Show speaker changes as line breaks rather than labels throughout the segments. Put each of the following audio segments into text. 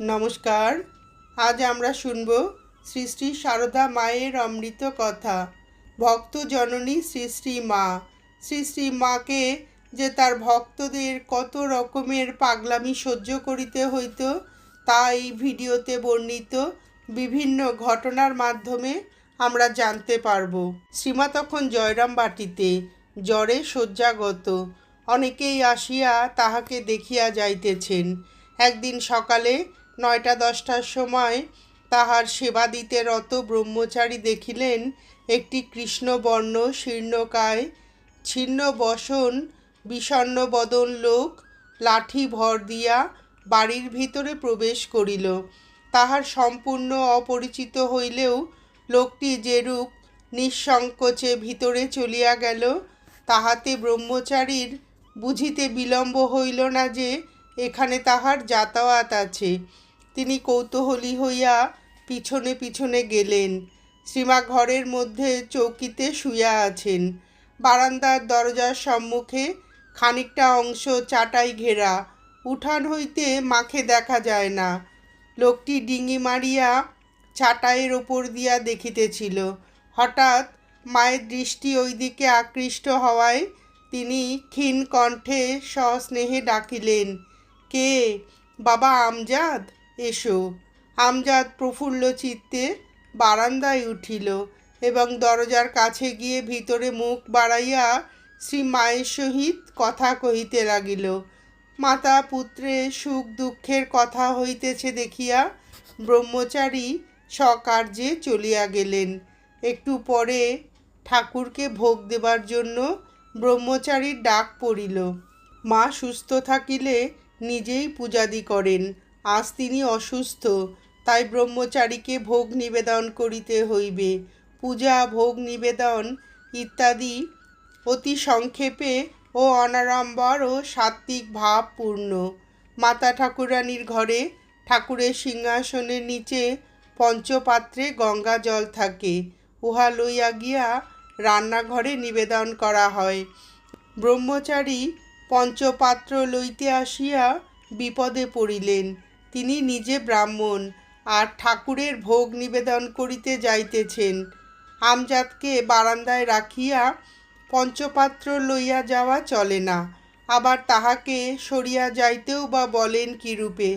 নমস্কার। আজ আমরা শুনব শ্রী শ্রী সারদা মায়ের অমৃত কথা। ভক্ত জননী শ্রী শ্রী মা। শ্রী শ্রী মাকে যে তার ভক্তদের কত রকমের পাগলামি সহ্য করিতে হইত, তা এই ভিডিওতে বর্ণিত বিভিন্ন ঘটনার মাধ্যমে আমরা জানতে পারব। শ্রীমা তখন জয়রাম বাটিতে, জ্বরে শয্যাগত। অনেকেই আসিয়া তাহাকে দেখিয়া যাইতেছেন। একদিন সকালে নয়টা দশটার সময় তাহার সেবা দিতে রত ব্রহ্মচারী দেখিলেন একটি কৃষ্ণবর্ণ শীর্ণকায় ছিন্ন বসন বিষণ্ণ বদন লোক, লাঠি ভর দিয়া বাড়ির ভিতরে প্রবেশ করিল। তাহার সম্পূর্ণ অপরিচিত হইলেও লোকটি যেরূপ নিঃসংকোচে ভিতরে চলিয়া গেল, তাহাতে ব্রহ্মচারীর বুঝিতে বিলম্ব হইল না যে এখানে তাহার যাতায়াত আছে। তিনি কৌতূহলী হইয়া পিছনে পিছনে গেলেন। শ্রীমা ঘরের মধ্যে চৌকিতে শুইয়া আছেন। বারান্দার দরজার সম্মুখে খানিকটা অংশ চাটাই ঘেরা। উঠান হইতে মাখে দেখা যায় না। লোকটি ডিঙি মারিয়া চাটাইয়ের ওপর দিয়া দেখিতেছিল। হঠাৎ মায়ের দৃষ্টি ওই দিকে আকৃষ্ট হওয়ায় তিনি ক্ষীণ কণ্ঠে সস্নেহে ডাকিলেন, কে? বাবা আমজাদ? এসো। আমজাদ প্রফুল্ল চিত্তে বারান্দায় উঠিল এবং দরজার কাছে গিয়ে ভিতরে মুখ বাড়াইয়া শ্রী মায়ের সহিত কথা কহিতে লাগিল। মাতা পুত্রের সুখ দুঃখের কথা হইতেছে দেখিয়া ব্রহ্মচারী স্বকার্যে চলিয়া গেলেন। একটু পরে ঠাকুরকে ভোগ দেবার জন্য ব্রহ্মচারীর ডাক পড়িল। মা সুস্থ থাকিলে নিজেই পূজাদি করেন। আজ তিনি অসুস্থ, তাই ব্রহ্মচারীকে ভোগ নিবেদন করিতে হইবে। পূজা, ভোগ নিবেদন ইত্যাদি অতি সংক্ষেপে ও অনাড়ম্বর ও সাত্ত্বিক ভাবপূর্ণ মাতা ঠাকুরানীর ঘরে ঠাকুরের সিংহাসনের নিচে পঞ্চপাত্রে গঙ্গা জল থাকে। উহা লইয়া গিয়া রান্নাঘরে নিবেদন করা হয়। ব্রহ্মচারী পঞ্চপাত্র লইতে আসিয়া বিপদে পড়িলেন। তিনি নিজে ব্রাহ্মণ আর ঠাকুরের ভোগ নিবেদন করিতে যাইতেছেন। আমজাদকে বারান্দায় রাখিয়া পঞ্চপাত্র লইয়া যাওয়া চলে না, আবার তাহাকে সরিয়া যাইতেও বা বলেন কিরূপে।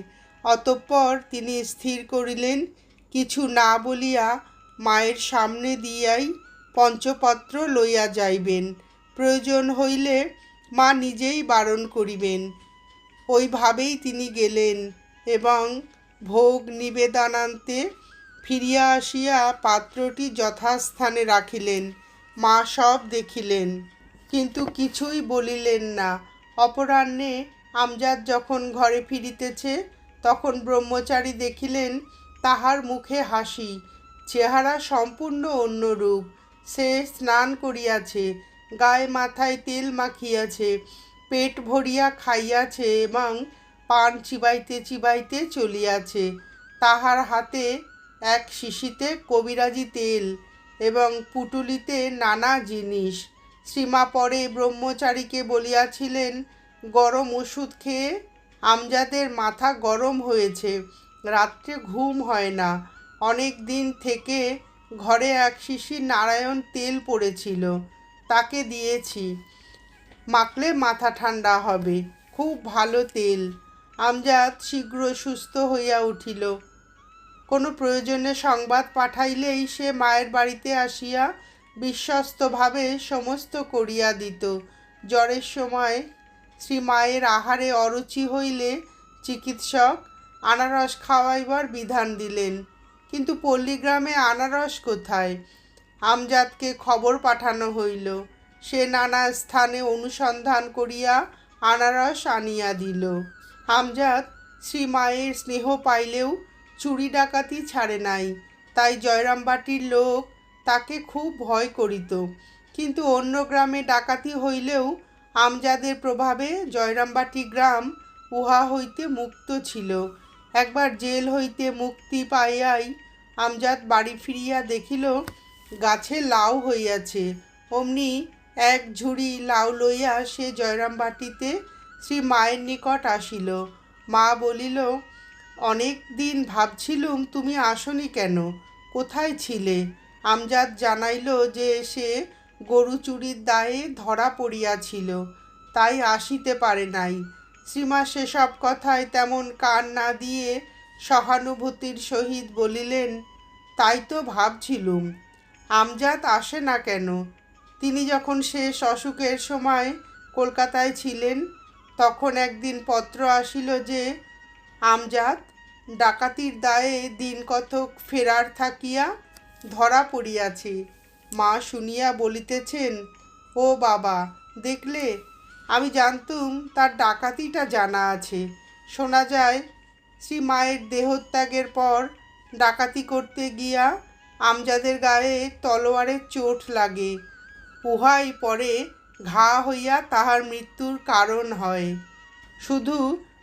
অতঃপর তিনি স্থির করিলেন, কিছু না বলিয়া মায়ের সামনে দিয়াই পঞ্চপত্র লইয়া যাইবেন। প্রয়োজন হইলে মা নিজেই বারণ করিবেন। ওইভাবেই তিনি গেলেন। এবং ভোগ নিবেদনান্তে ফিরিয়া আসিয়া পাত্রটি যথাস্থানে রাখিলেন, মা সব দেখিলেন। কিন্তু কিছুই বলিলেন না। অপরাহ্নে আমজাদ যখন ঘরে ফিরিতেছে, তখন ব্রহ্মচারী দেখিলেন তাহার মুখে হাসি, চেহারা সম্পূর্ণ অন্যরূপ। সে স্নান করিয়াছে, গায়ে মাথায় তেল মাখিয়াছে, পেট ভরিয়া খাইয়াছে এবং পান চিবাইতে চিবাইতে চলিয়াছে। তাহার হাতে এক শিশিতে কবিরাজি তেল এবং পুটুলিতে নানা জিনিস। শ্রীমা পরে ব্রহ্মচারীকে বলিয়াছিলেন, গরম ওষুধ খেয়ে আমজাদের মাথা গরম হয়েছে। রাত্রে ঘুম হয় না। অনেক দিন থেকে ঘরে এক শিশি নারায়ণ তেল পড়েছিল। তাকে দিয়েছি। মাখলে মাথা ঠান্ডা হবে। খুব ভালো তেল। আমজাদ শীঘ্র সুস্থ হইয়া উঠিল। কোনো প্রয়োজনে সংবাদ পাঠাইলেই সে মায়ের বাড়িতে আসিয়া বিশ্বস্তভাবে সমস্ত করিয়া দিত। জ্বরের সময় শ্রী মায়ের আহারে অরুচি হইলে চিকিৎসক আনারস খাওয়াইবার বিধান দিলেন। কিন্তু পল্লীগ্রামে আনারস কোথায়? আমজাদকে খবর পাঠানো হইল। সে নানা স্থানে অনুসন্ধান করিয়া আনারস আনিয়া দিল। আমজাদ শ্রী মায়ের স্নেহ পাইলেও চুরি ডাকাতি ছাড়ে নাই। তাই জয়রামবাটির লোক তাকে খুব ভয় করিত। কিন্তু অন্য গ্রামে ডাকাতি হইলেও আমজাদের প্রভাবে জয়রামবাটি গ্রাম উহা হইতে মুক্ত ছিল। একবার জেল হইতে মুক্তি পাইয়াই আমজাদ বাড়ি ফিরিয়া দেখিল, গাছে লাউ হইয়াছে। অমনি এক ঝুড়ি লাউ লইয়া সে জয়রামবাটিতে শ্রী মায়ের নিকট আসিল। মা বলিল, অনেক দিন ভাবছিলুম তুমি আসনি কেন? কোথায় ছিলে? আমজাদ জানাইল যে সে গরু চুরির দায়ে ধরা পড়িয়াছিল, তাই আসিতে পারে নাই। শ্রীমা সেসব কথায় তেমন কান না দিয়ে সহানুভূতির সহিত বলিলেন, তাই তো ভাবছিলুম, আমজাদ আসে না কেন? তিনি যখন শেষ অসুখের সময় কলকাতায় ছিলেন তখন একদিন পত্র আসিল যে, আমজাদ, ডাকাতির দায়ে দিন কতক ফেরার থাকিয়া ধরা পড়িয়াছে। মা শুনিয়া বলিতেছেন, ও বাবা, দেখলে? আমি জানতুম তার ডাকাতিটা জানা আছে। শোনা যায়, শ্রী মায়ের দেহত্যাগের পর ডাকাতি করতে গিয়া আমজাদের গায়ে তলোয়ারের চোট লাগে। উহাই পরে ঘা হইয়া তাহার মৃত্যুর কারণ হয়। শুধু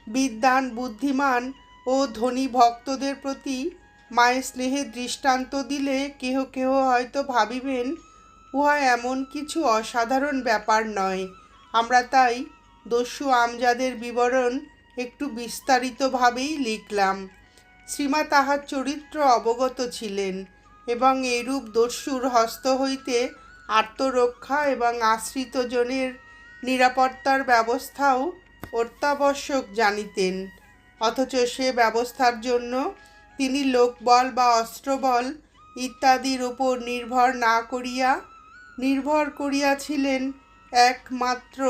বিদ্বান, বুদ্ধিমান ও ধনী ভক্তদের প্রতি মায়ের স্নেহের দৃষ্টান্ত দিলে কেহ কেহ হয়তো ভাবিবেন, উহা এমন কিছু অসাধারণ ব্যাপার নয়। আমরা তাই দস্যু আমজাদের বিবরণ একটু বিস্তারিতভাবেই লিখলাম। শ্রীমা তাহার চরিত্র অবগত ছিলেন এবং এরূপ দস্যুর হস্ত হইতে আত্মরক্ষা এবং আশ্রিতজনের নিরাপত্তার ব্যবস্থাও অত্যাবশ্যক জানিতেন। অথচ সে ব্যবস্থার জন্য তিনি লোকবল বা অস্ত্রবল ইত্যাদির উপর নির্ভর না করিয়া, নির্ভর করিয়াছিলেন একমাত্র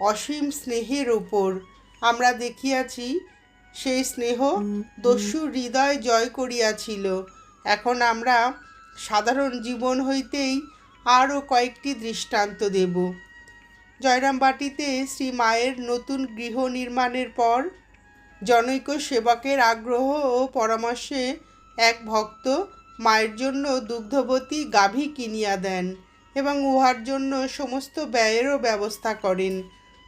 অসীম স্নেহের উপর। আমরা দেখিয়াছি, সেই স্নেহ দস্যুর হৃদয় জয় করিয়াছিল। এখন আমরা সাধারণ জীবন হইতেই আরও কয়েকটি দৃষ্টান্ত দেব। জয়রামবাটিতে শ্রী মায়ের নতুন গৃহ নির্মাণের পর জনৈক সেবকের আগ্রহ ও পরামর্শে এক ভক্ত মায়ের জন্য দুগ্ধবতী গাভী কিনিয়া দেন এবং উহার জন্য সমস্ত ব্যয়েরও ব্যবস্থা করেন।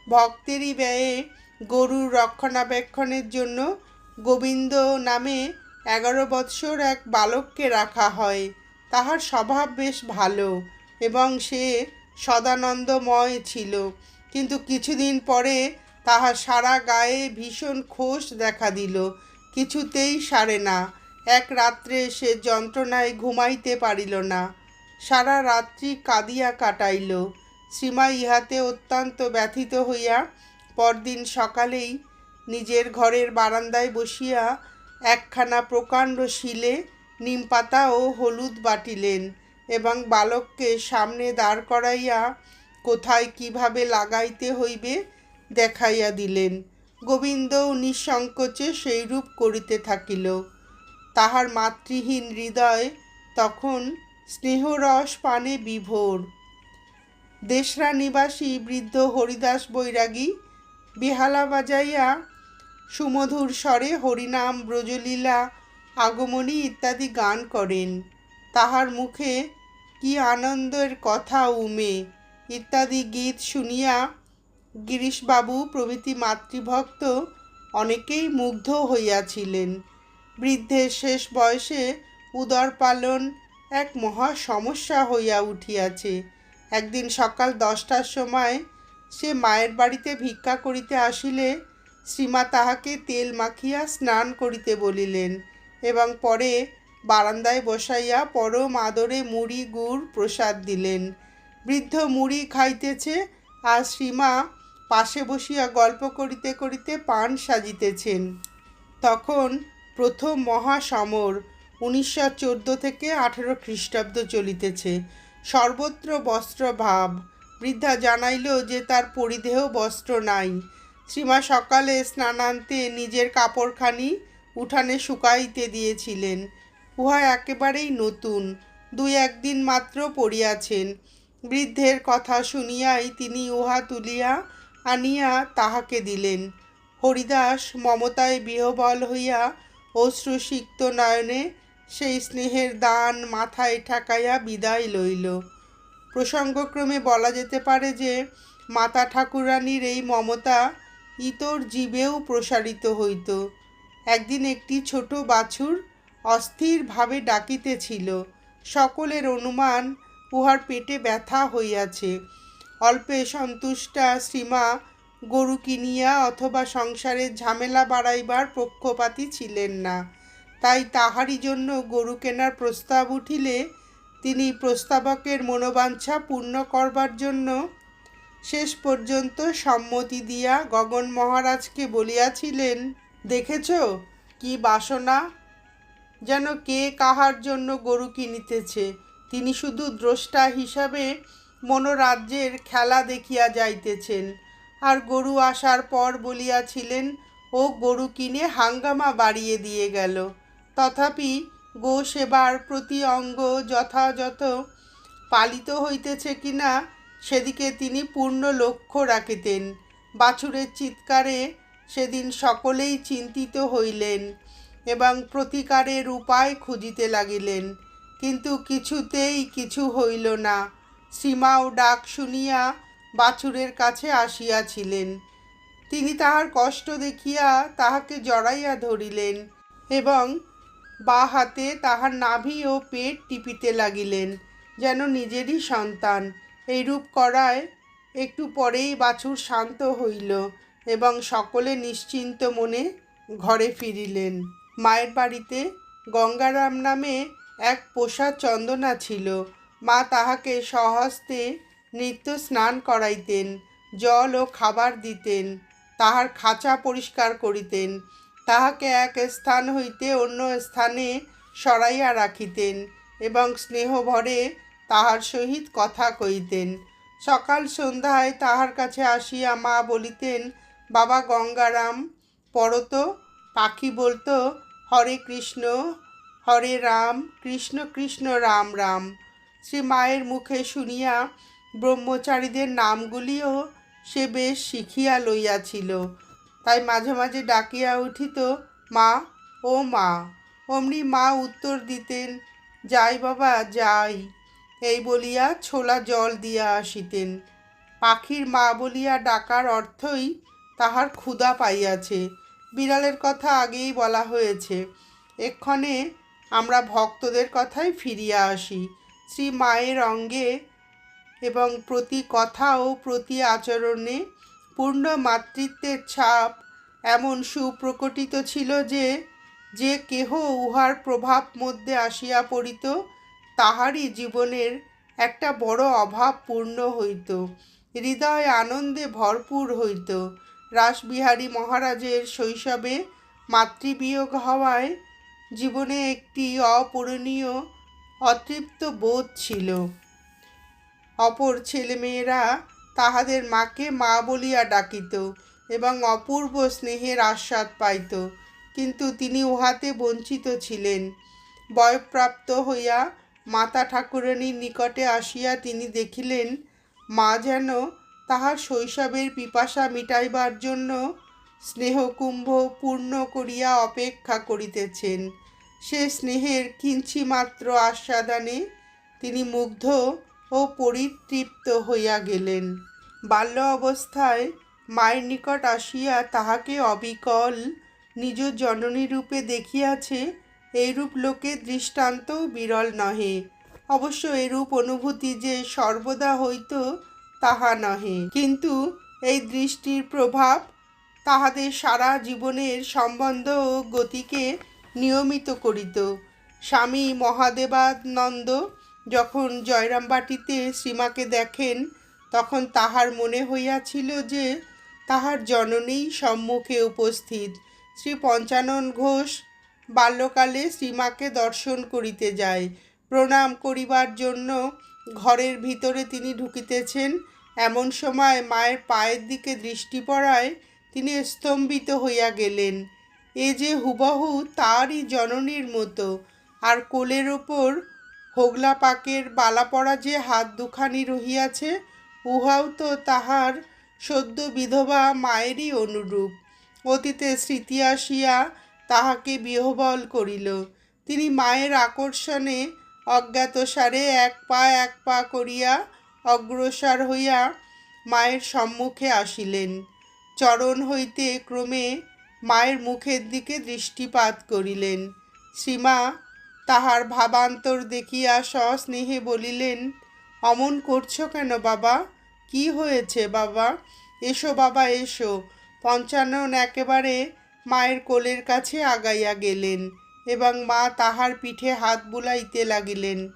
ভক্তেরই ব্যয়ে গরুর রক্ষণাবেক্ষণের জন্য গোবিন্দ নামে এগারো বৎসর এক বালককে রাখা হয়। তাহার স্বভাব বেশ ভালো। এবং সে সদানন্দময় ছিল। কিন্তু কিছুদিন পরে তাহার সারা গায়ে ভীষণ খোশ দেখা দিল। কিছুতেই সারে না। এক রাত্রে সে যন্ত্রণায় ঘুমাইতে পারিল না। সারা রাত্রি কাঁদিয়া কাটাইল। শ্রীমা ইহাতে অত্যন্ত ব্যথিত হইয়া পরদিন সকালেই নিজের ঘরের বারান্দায় বসিয়া একখানা প্রকাণ্ড শিলে, নিমপাতা ও হলুদ বাটিলেন। এবং বালককে সামনে দাঁড় করাইয়া কোথায় কীভাবে লাগাইতে হইবে দেখাইয়া দিলেন। গোবিন্দও নিঃসংকোচে সেইরূপ করিতে থাকিল। তাহার মাতৃহীন হৃদয় তখন স্নেহরস পানে বিভোর। দেশরা নিবাসী বৃদ্ধ হরিদাস বৈরাগী বেহালা বাজাইয়া সুমধুর স্বরে হরিনাম, ব্রজলীলা, আগমনী ইত্যাদি গান করেন। তাহার মুখে কি আনন্দের কথা উমে। ইত্যাদি গীত শুনিয়া গিরিশবাবু প্রভৃতি মাতৃভক্ত অনেকেই মুগ্ধ হইয়াছিলেন। বৃদ্ধের শেষ বয়সে উদর পালন এক মহা সমস্যা হইয়া উঠিয়াছে। একদিন সকাল দশটার সময় সে মায়ের বাড়িতে ভিক্ষা করিতে আসিলে শ্রীমা তাহাকে তেল মাখিয়া স্নান করিতে বলিলেন এবং পরে বারান্দায় বসাইয়া পরম আদরে মুড়ি গুড় প্রসাদ দিলেন। বৃদ্ধ মুড়ি খাইতেছে আর শ্রীমা পাশে বসিয়া গল্প করিতে করিতে পান সাজিতেছেন। তখন প্রথম মহাসমর উনিশশো চোদ্দ থেকে আঠেরো খ্রিস্টাব্দ চলিতেছে। সর্বত্র বস্ত্র ভাব। বৃদ্ধা জানাইল যে তার পরিধেহ বস্ত্র নাই। শ্রীমা সকালে স্নানান্তে নিজের কাপড়খানি উঠানে শুকাইতে দিয়েছিলেন। উহা একেবারেই নতুন। দুই একদিন মাত্র পড়িয়াছেন। বৃদ্ধের কথা শুনিয়াই তিনি উহা তুলিয়া আনিয়া তাহাকে দিলেন। হরিদাস মমতায় বিহবল হইয়া অশ্রুসিক্ত নয়নে সেই স্নেহের দান মাথায় ঠেকাইয়া বিদায় লইল। প্রসঙ্গক্রমে বলা যেতে পারে যে, মাতা ঠাকুরানীর এই মমতা ইতর জীবেও প্রসারিত হইত। একদিন একটি ছোট বাছুর অস্থিরভাবে ডাকিতেছিল। সকলের অনুমান উহার পেটে ব্যথা হইয়াছে। অল্পে সন্তুষ্টা শ্রীমা গরু কিনিয়া অথবা সংসারের ঝামেলা বাড়াইবার পক্ষপাতী ছিলেন না। তাই তাহারই জন্য গরু কেনার প্রস্তাব উঠিলে তিনি প্রস্তাবকের মনোবাঞ্ছা পূর্ণ করবার জন্য শেষ পর্যন্ত সম্মতি দিয়া গগন মহারাজকে বলিয়াছিলেন, দেখেছ কি বাসনা? যেন কে কাহার জন্য গরু কিনিতেছে। তিনি শুধু দ্রষ্টা হিসাবে মনোরাজ্যের খেলা দেখিয়া যাইতেছেন। আর গরু আসার পর বলিয়াছিলেন, ও গরু কিনে হাঙ্গামা বাড়িয়ে দিয়ে গেল। তথাপি গো সেবার প্রতি অঙ্গ যথাযথ পালিত হইতেছে কিনা সেদিকে তিনি পূর্ণ লক্ষ্য রাখিতেন। বাছুরের চিৎকারে সেদিন সকলেই চিন্তিত হইলেন। এবং প্রতিকারের উপায় খুঁজিতে লাগিলেন, কিন্তু কিছুতেই কিছু হইল না। সীমাও ডাক শুনিয়া বাছুরের কাছে আসিয়াছিলেন। তিনি তাহার কষ্ট দেখিয়া তাহাকে জড়াইয়া ধরিলেন এবং বা হাতে তাহার নাভি ও পেট টিপিতে লাগিলেন, যেন নিজেরই সন্তান। এইরূপ করায় একটু পরেই বাছুর শান্ত হইল এবং সকলে নিশ্চিন্ত মনে ঘরে ফিরিলেন। মায়ের বাড়িতে গঙ্গারাম নামে এক পোষা চন্দনা ছিল। মা তাহাকে সহস্তে নিত্য স্নান করাইতেন, জল ও খাবার দিতেন, তাহার খাঁচা পরিষ্কার করিতেন, তাহাকে এক স্থান হইতে অন্য স্থানে সরাইয়া রাখিতেন এবং স্নেহভরে তাহার সহিত কথা কইতেন সকাল সন্ধ্যায় তাহার কাছে আসিয়া মা বলিতেন, বাবা গঙ্গারাম, পরত, পাখি বলতো হরে কৃষ্ণ, হরে রাম, কৃষ্ণ কৃষ্ণ রাম রাম। শ্রী মায়ের মুখে শুনিয়া ব্রহ্মচারীদের নামগুলিও সে বেশ শিখিয়া লইয়াছিল। তাই মাঝে মাঝে ডাকিয়া উঠিত, মা, ও মা, অমনি মা উত্তর দিতেন, যাই বাবা, যাই। এই বলিয়া ছোলা জল দিয়া আসিতেন। পাখির মা বলিয়া ডাকার অর্থই তাহার ক্ষুধা পাইয়াছে। বিড়ালের কথা আগেই বলা হয়েছে। এক্ষণে আমরা ভক্তদের কথায় ফিরিয়া আসি। শ্রী মায়ের অঙ্গে এবং প্রতি কথা ও প্রতি আচরণে পূর্ণ মাতৃত্বের ছাপ এমন সুপ্রকটিত ছিল যে যে কেহ উহার প্রভাব মধ্যে আসিয়া পড়িত, তাহারই জীবনের একটা বড় অভাব পূর্ণ হইত। হৃদয় আনন্দে ভরপুর হইত। রাসবিহারী মহারাজের শৈশবে মাতৃবিয়োগ হওয়ায় জীবনে একটি অপূরণীয় অতৃপ্ত বোধ ছিল। অপর ছেলেমেয়েরা তাহাদের মাকে মা বলিয়া ডাকিত এবং অপূর্ব স্নেহের আস্বাদ পাইত, কিন্তু তিনি উহাতে বঞ্চিত ছিলেন। বয়প্রাপ্ত হইয়া মাতা ঠাকুরানীর নিকটে আসিয়া তিনি দেখিলেন, মা যেন তাহার শৈশবের পিপাসা মিটাইবার জন্য স্নেহকুম্ভ পূর্ণ করিয়া অপেক্ষা করিতেছেন। সে স্নেহের কিঞ্চিমাত্র আস্বাদানে তিনি মুগ্ধ ও পরিতৃপ্ত হইয়া গেলেন। বাল্য অবস্থায় মায়ের নিকট আসিয়া তাহাকে অবিকল নিজ জননী রূপে দেখিয়াছে, এইরূপ লোকে দৃষ্টান্তও বিরল নহে। অবশ্য এরূপ অনুভূতি যে সর্বদা হইত তাহা নহে। কিন্তু এই দৃষ্টির প্রভাব তাহাদের সারা জীবনের সম্বন্ধ ও গতিকে নিয়মিত করিত। স্বামী মহাদেবানন্দ যখন জয়রামবাটিতে শ্রীমাকে দেখেন, তখন তাহার মনে হইয়াছিল যে তাহার জননী সম্মুখে উপস্থিত। শ্রী পঞ্চানন ঘোষ বাল্যকালে শ্রীমাকে দর্শন করিতে যায়। প্রণাম করিবার জন্য ঘরের ভিতরে তিনি ঢুকিতেছেন। এমন সময় মায়ের পায়ের দিকে দৃষ্টি পড়ায় তিনি স্তম্ভিত হইয়া গেলেন। এ যে হুবহু তারই জননীর মতো। আর কোলের ওপর হোগলা পাকের বালা পড়া যে হাত দুখানি রহিয়াছে, উহাও তো তাহার সদ্য বিধবা মায়েরই অনুরূপ। অতীতে স্মৃতি আসিয়া তাহাকে বিহবল করিল। তিনি মায়ের আকর্ষণে অজ্ঞাতসারে এক পা এক পা করিয়া অগ্রসর হইয়া মায়ের সম্মুখে আসিলেন। চরণ হইতে ক্রমে মায়ের মুখের দিকে দৃষ্টিপাত করিলেন। শ্রীমা তাহার ভাবান্তর দেখিয়া সস্নেহে বলিলেন, অমন করছ কেন বাবা? কি হয়েছে বাবা? এসো বাবা, এসো। পঞ্চানন একেবারে মায়ের কোলের কাছে আগাইয়া গেলেন। এবং মা তাহার পিঠে হাত বুলাইতে লাগিলেন।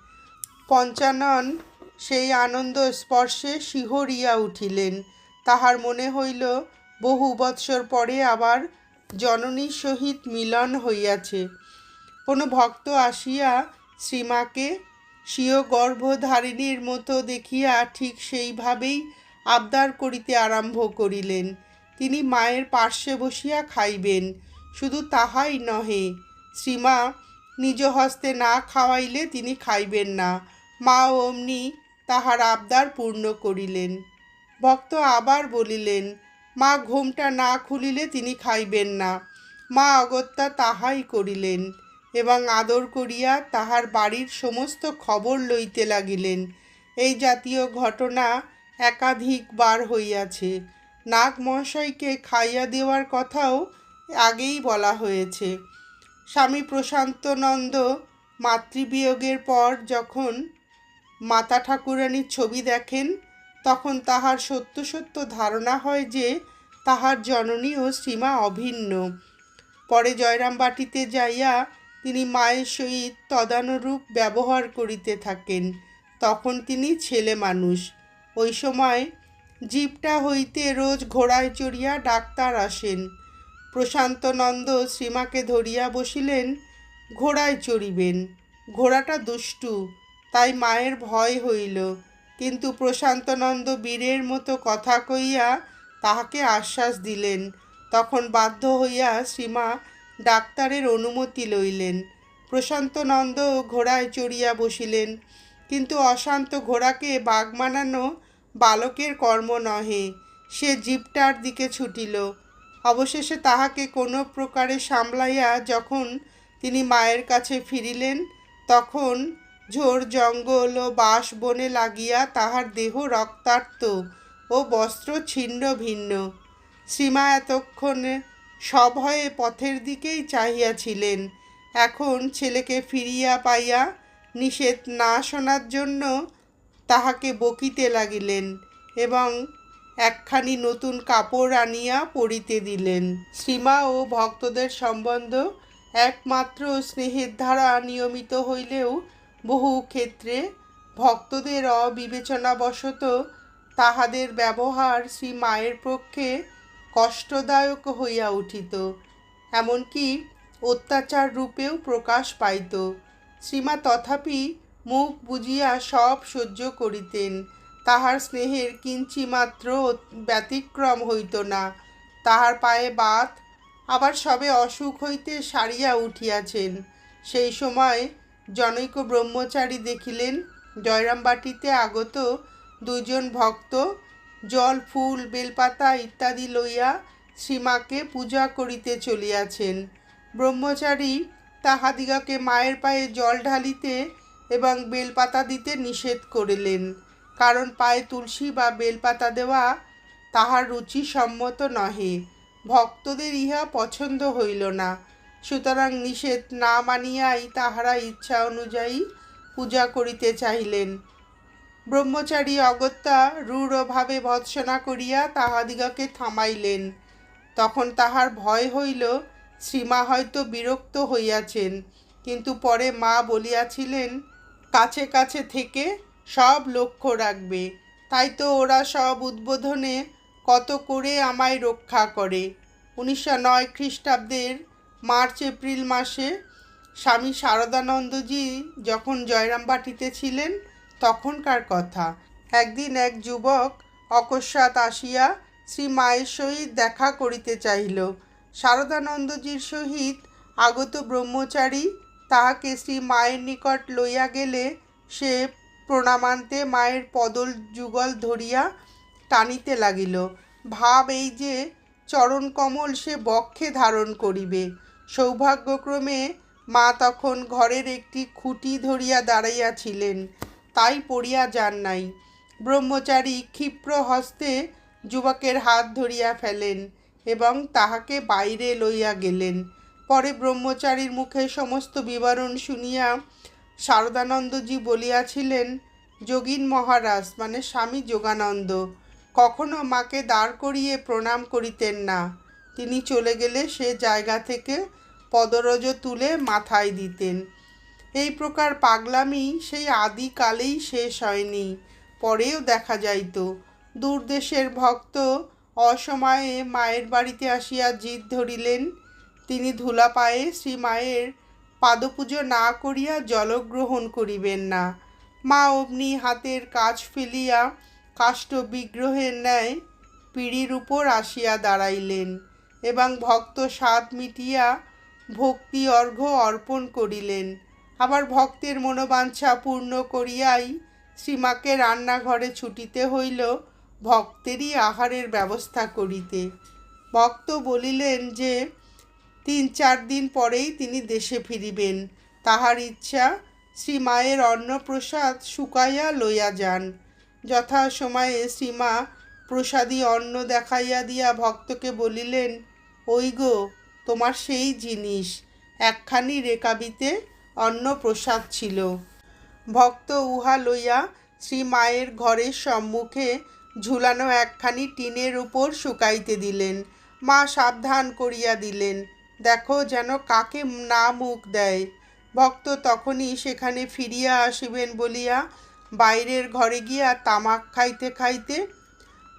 পঞ্চানন সেই আনন্দ স্পর্শে শিহরিয়া উঠিলেন। তাহার মনে হইল, বহু বৎসর পরে আবার জননীর সহিত মিলন হইয়াছে। কোনো ভক্ত আসিয়া শ্রীমাকে স্বীয় গর্ভধারিণীর মতো দেখিয়া ঠিক সেইভাবেই আবদার করিতে আরম্ভ করিলেন। তিনি মায়ের পার্শ্বে বসিয়া খাইবেন, শুধু তাহাই নহে শ্রীমা, নিজ হস্তে না খাওয়াইলে তিনি খাইবেন না। মা অমনি তাহার আবদার পূর্ণ করিলেন। ভক্ত আবার বলিলেন, মা ঘুমটা না খুলিলে তিনি খাইবেন না। মা অগত্যা তাহাই করিলেন এবং আদর করিয়া তাহার বাড়ির সমস্ত খবর লইতে লাগিলেন। এই জাতীয় ঘটনা একাধিকবার হইয়াছে। নাগ মহাশয়কে খাইয়া দেওয়ার কথাও আগেই বলা হয়েছে। স্বামী প্রশান্তনন্দ মাতৃবিয়োগের পর যখন মাতা ঠাকুরানীর ছবি দেখেন, তখন তাহার সত্য সত্য ধারণা হয় যে তাহার জননী ও শ্রীমা অভিন্ন। পরে জয়রামবাটিতে যাইয়া তিনি মায়ের সহিত তদানুরূপ ব্যবহার করিতে থাকেন। তখন তিনি ছেলে মানুষ। ওই সময় জিপটা হইতে রোজ ঘোড়ায় চড়িয়া ডাক্তার আসেন। প্রশান্তনন্দ শ্রীমাকে ধরিয়া বসিলেন, ঘোড়ায় চড়িবেন। ঘোড়াটা দুষ্টু, তাই মায়ের ভয় হইল। কিন্তু প্রশান্তনন্দ বীরের মতো কথা কইয়া তাহাকে আশ্বাস দিলেন। তখন বাধ্য হইয়া শ্রীমা ডাক্তারের অনুমতি লইলেন। প্রশান্তনন্দ ঘোড়ায় চড়িয়া বসিলেন। কিন্তু অশান্ত ঘোড়াকে বাঘ মানানো বালকের কর্ম নহে। সে জীবটার দিকে ছুটিল। অবশেষে তাহাকে কোনো প্রকারে সামলাইয়া যখন তিনি মায়ের কাছে ফিরিলেন, তখন ঝোড় জঙ্গল ও বাঁশ বনে লাগিয়া তাহার দেহ রক্তার্ত ও বস্ত্র ছিন্ন ভিন্ন। শ্রীমা এতক্ষণে সভয়ে পথের দিকেই চাহিয়াছিলেন। এখন ছেলেকে ফিরিয়া পাইয়া নিষেধ না শোনার জন্য তাহাকে বকিতে লাগিলেন এবং একখানি নতুন কাপড় আনিয়া পরিতে দিলেন। শ্রীমা ও ভক্তদের সম্বন্ধ একমাত্র স্নেহের দ্বারা নিয়মিত হইলেও বহু ক্ষেত্রে ভক্তদের অবিবেচনাবশত তাহাদের ব্যবহার শ্রী মায়ের পক্ষে কষ্টদায়ক হইয়া উঠিত, এমনকি অত্যাচার রূপেও প্রকাশ পাইত। শ্রীমা তথাপি মুখ বুজিয়া সব সহ্য করিতেন। তাহার স্নেহের কিঞ্চিমাত্র ব্যতিক্রম হইত না। তাহার পায়ে বাত, আবার সবে অসুখ হইতে সারিয়া উঠিয়াছেন। সেই সময় জনৈক ব্রহ্মচারী দেখিলেন, জয়রামবাটিতে আগত দুজন ভক্ত জল, ফুল, বেলপাতা ইত্যাদি লইয়া শ্রীমাকে পূজা করিতে চলিয়াছেন। ব্রহ্মচারী তাহাদিগকে মায়ের পায়ে জল ঢালিতে এবং বেলপাতা দিতে নিষেধ করিলেন। কারণ পায়ে তুলসী বা বেলপাতা দেওয়া তাহার রুচিসম্মত নহে। ভক্তদের ইহা পছন্দ হইল না। সুতরাং নিষেধ না মানিয়াই তাহারা ইচ্ছা অনুযায়ী পূজা করিতে চাহিলেন। ব্রহ্মচারী অগত্যা রূঢ়ভাবে ভৎসনা করিয়া তাহাদিগকে থামাইলেন। তখন তাহার ভয় হইল, শ্রীমা হয়তো বিরক্ত হইয়াছেন। কিন্তু পরে মা বলিয়াছিলেন, কাছে কাছে থেকে সব লক্ষ্য রাখবে। তাই তো ওরা সব উদ্বোধনে কত করে আমায় রক্ষা করে। উনিশশো নয় খ্রিস্টাব্দের মার্চ, এপ্রিল মাসে স্বামী শারদানন্দজি যখন জয়রামবাটিতে ছিলেন, তখনকার কথা। একদিন এক যুবক অকস্মাৎ আসিয়া শ্রী মায়ের সহিত দেখা করিতে চাহিল। শারদানন্দজির সহিত আগত ব্রহ্মচারী তাহাকে শ্রী মায়ের নিকট লইয়া গেলে সে প্রণামান্তে মায়ের পদল যুগল ধরিয়া টানিতে লাগিল। ভাব এই যে চরণ কমল সে বক্ষে ধারণ করিবে। সৌভাগ্যক্রমে মা তখন ঘরের একটি খুঁটি ধরিয়া দাঁড়াইয়াছিলেন। তাই পড়িয়া যান নাই। ব্রহ্মচারী ক্ষিপ্র হস্তে যুবকের হাত ধরিয়া ফেলেন এবং তাহাকে বাইরে লইয়া গেলেন। পরে ব্রহ্মচারীর মুখে সমস্ত বিবরণ শুনিয়া শারদানন্দজি বলিয়াছিলেন, যোগীন মহারাজ মানে স্বামী যোগানন্দ, কখনো মাকে দাঁড় করিয়ে প্রণাম করিতেন না। তিনি চলে গেলে সে জায়গা থেকে পদরজ তুলে মাথায় দিতেন। এই প্রকার পাগলামি সেই আদিকালেই শেষ হয়নি, পরেও দেখা যাইত। দূরদেশের ভক্ত অসময়ে মায়ের বাড়িতে আসিয়া জিদ ধরিলেন। তিনি ধুলা পায়ে শ্রী মায়ের পাদপূজো না করিয়া জলগ্রহণ করিবেন না। মা অমনি হাতের কাজ ফেলিয়া কাষ্ঠ বিগ্রহের ন্যায় পিঁড়ির উপর আসিয়া দাঁড়াইলেন এবং ভক্ত স্বাদ মিটিয়া ভক্তি অর্ঘ্য অর্পণ করিলেন। আবার ভক্তের মনোবাঞ্ছা পূর্ণ করিয়াই শ্রীমাকে রান্নাঘরে ছুটিতে হইল ভক্তেরই আহারের ব্যবস্থা করিতে। ভক্ত বলিলেন যে তিন চার দিন পরেই তিনি দেশে ফিরিবেন। তাহার ইচ্ছা শ্রীমায়ের অন্নপ্রসাদ শুকাইয়া লইয়া যান। যথা সময়ে শ্রীমা প্রসাদী অন্ন দেখাইয়া দিয়া ভক্তকে বলিলেন, ওই গো, তোমার সেই জিনিস। একখানি রেকাবিতে অন্ন প্রসাদ ছিল। ভক্ত উহা লইয়া শ্রী মায়ের ঘরের সম্মুখে ঝুলানো একখানি টিনের উপর শুকাইতে দিলেন। মা সাবধান করিয়া দিলেন। দেখো যেন কাকে না মুখ দেয়। ভক্ত তখনই সেখানে ফিরিয়া আসিবেন বলিয়া, বাইরের ঘরে গিয়া তামাক খাইতে খাইতে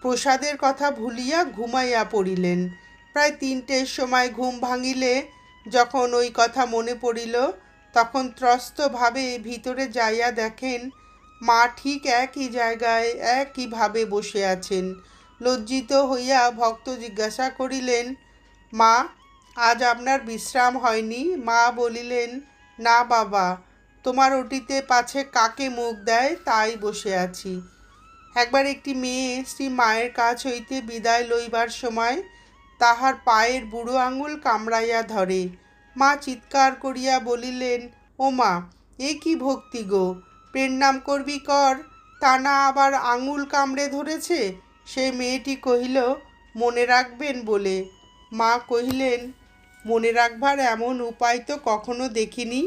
প্রসাদের কথা ভুলিয়া ঘুমাইয়া পড়িলেন। প্রায় তিনটের সময় ঘুম ভাঙিলে যখন ওই কথা মনে পড়িল, তখন ত্রস্তভাবে ভিতরে যাইয়া দেখেন, মা ঠিক একই জায়গায় একইভাবে বসে আছেন। লজ্জিত হইয়া ভক্ত জিজ্ঞাসা করিলেন, মা আজ আপনার বিশ্রাম হয়নি। মা বলিলেন, না বাবা, তোমার ওটিতে পাছে কাকে মুখ দেয় তাই বসে আছি। একবার একটি মেয়ে শ্রী মায়ের কাছ হইতে বিদায় লইবার সময় তাহার পায়ের বুড়ো আঙুল কামড়াইয়া ধরে। মা চিৎকার করিয়া বলিলেন, ও মা, এ কি ভক্তি গো! নাম করবি কর, তা না আবার আঙুল কামড়ে ধরেছে? সে মেয়েটি কহিল, মনে রাখবেন বলে। মা কহিলেন মনে রাখবার এমন উপায় তো কখনো দেখিনি।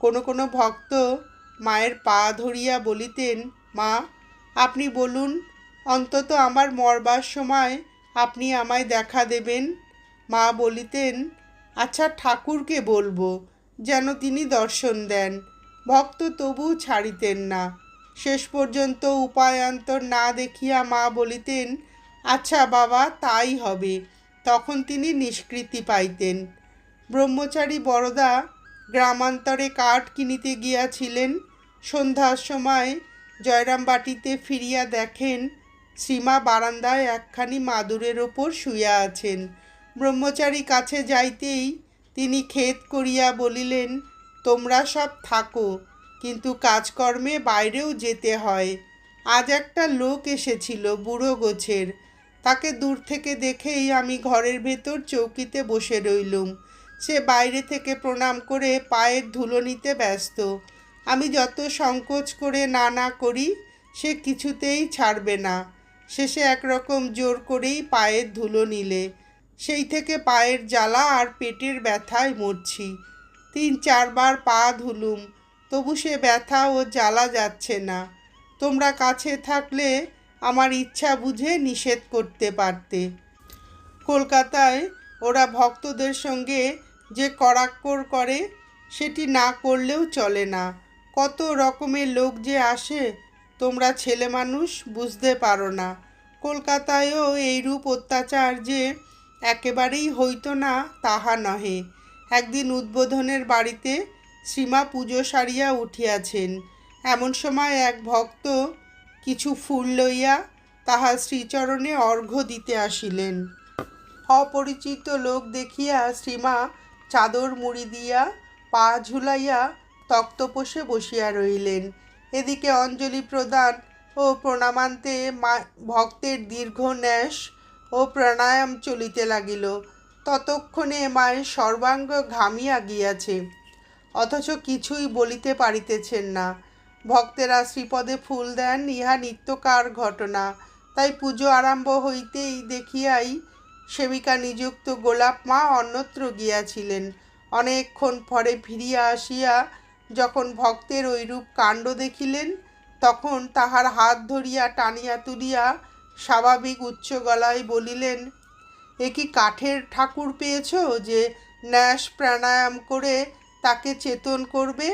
কোনো কোনো ভক্ত মায়ের পা ধরিয়া বলিতেন, মা, আপনি বলুন, অন্তত আমার মরবার সময় আপনি আমায় দেখা দেবেন। মা বলিতেন আচ্ছা ঠাকুরকে বলব, যেন তিনি দর্শন দেন। ভক্ত তবু ছাড়িতেন না। শেষ পর্যন্ত উপায়ান্তর না দেখিয়া মা বলিতেন আচ্ছা বাবা, তাই হবে। তখন তিনি নিষ্কৃতি পাইতেন। ব্রহ্মচারী বড়দা গ্রামান্তরে কাঠ কিনিতে গিয়াছিলেন। সন্ধ্যার সময় জয়রামবাটিতে ফিরিয়া দেখেন, সীমা বারান্দায় একখানি মাদুরের ওপর শুইয়া আছেন। ব্রহ্মচারী কাছে যাইতেই তিনি খেদ করিয়া বলিলেন, তোমরা সব থাকো, কিন্তু কাজকর্মে বাইরেও যেতে হয়। আজ একটা লোক এসেছিল বুড়ো গোছের। তাকে দূর থেকে দেখেই আমি ঘরের ভেতর চৌকিতে বসে রইলুম। সে বাইরে থেকে প্রণাম করে পায়ের ধুলো নিতে ব্যস্ত। আমি যত সংকোচ করে না না করি, সে কিছুতেই ছাড়বে না। শেষে একরকম জোর করেই পায়ের ধুলো নিলে। সেই থেকে পায়ের জ্বালা আর পেটের ব্যথায় মরছি। তিন চারবার পা ধুলুম, তবু সে ব্যথা ও জ্বালা যাচ্ছে না। তোমরা কাছে থাকলে আমার ইচ্ছা বুঝে নিষেধ করতে পারতে। কলকাতায় ওরা ভক্তদের সঙ্গে যে কড়াক্কর করে, সেটি না করলেও চলে না। কত রকমের লোক যে আসে, তোমরা ছেলে মানুষ বুঝতে পারো না। কলকাতায়ও এইরূপ অত্যাচার যে একেবারেই হইতো না, তাহা নহে। একদিন উদ্বোধনের বাড়িতে শ্রীমা পুজো সারিয়া উঠিয়াছেন। এমন সময় এক ভক্ত কিছু ফুল লইয়া তাহার শ্রীচরণে অর্ঘ্য দিতে আসিলেন। অপরিচিত লোক দেখিয়া শ্রীমা চাদর মুড়ি দিয়া পা ঝুলাইয়া তক্তপোষে বসিয়া রইলেন এদিকে অঞ্জলি প্রদান ও প্রণামান্তে ভক্তের দীর্ঘ ন্যাস ও প্রাণায়াম চলিতে লাগিল। ততক্ষণে মায়ের সর্বাঙ্গ ঘামিয়া গিয়াছে অথচ কিছুই বলিতে পারিতেছেন না। ভক্তেরা শ্রীপদে ফুল দেন, ইহা নিত্যকার ঘটনা। তাই পুজো আরম্ভ হইতেই দেখিয়াই সেবিকা নিযুক্ত গোলাপ মা অন্যত্র গিয়াছিলেন। অনেকক্ষণ পরে ফিরিয়া আসিয়া যখন ভক্তের ঐরূপ কাণ্ড দেখিলেন, তখন তাহার হাত ধরিয়া টানিয়া তুলিয়া স্বাভাবিক উচ্চ গলায় বলিলেন, এ কি কাঠের ঠাকুর পেয়েছ যে ন্যাস প্রাণায়াম করে তাকে চেতন করবে?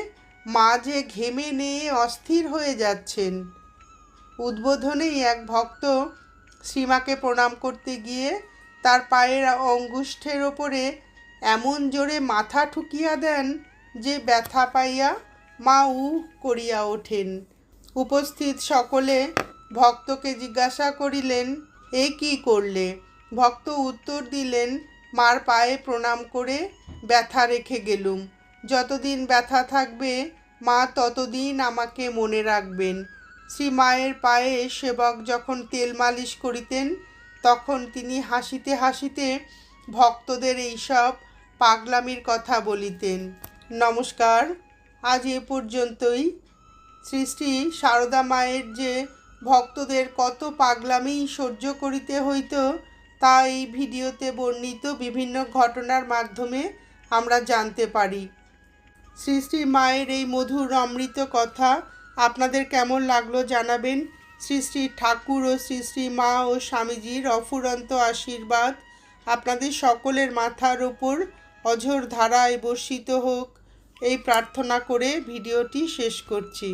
মা যে ঘেমে নিয়ে অস্থির হয়ে যাচ্ছেন। উদ্বোধনেই এক ভক্ত শ্রীমাকে প্রণাম করতে গিয়ে তার পায়ের অঙ্গুষ্ঠের ওপরে এমন জোরে মাথা ঠুকিয়া দেন যে ব্যথা পাইয়া মা উ করিয়া ওঠেন। উপস্থিত সকলে ভক্তকে জিজ্ঞাসা করিলেন, এ কি করলে? ভক্ত উত্তর দিলেন, মার পায়ে প্রণাম করে ব্যথা রেখে গেলুম। যতদিন ব্যথা থাকবে মা ততদিন আমাকে মনে রাখবেন। শ্রী মায়ের পায়ে সেবক যখন তেল মালিশ করিতেন, তখন তিনি হাসিতে হাসিতে ভক্তদের এইসব পাগলামির কথা বলিতেন। নমস্কার, আজ এ পর্যন্তই। শ্রী শ্রী সারদা মায়ের যে ভক্তদের কত পাগলামি সহ্য করিতে হইত, তা এই ভিডিওতে বর্ণিত বিভিন্ন ঘটনার মাধ্যমে আমরা জানতে পারি। শ্রী শ্রী মায়ের এই মধুর অমৃত কথা আপনাদের কেমন লাগল জানাবেন? শ্রী শ্রী ঠাকুর ও শ্রী শ্রী মা ও স্বামীজির অফুরন্ত আশীর্বাদ আপনাদের সকলের মাথার ওপর অঝোর ধারায় বর্ষিত হোক। এই প্রার্থনা করে ভিডিওটি শেষ করছি।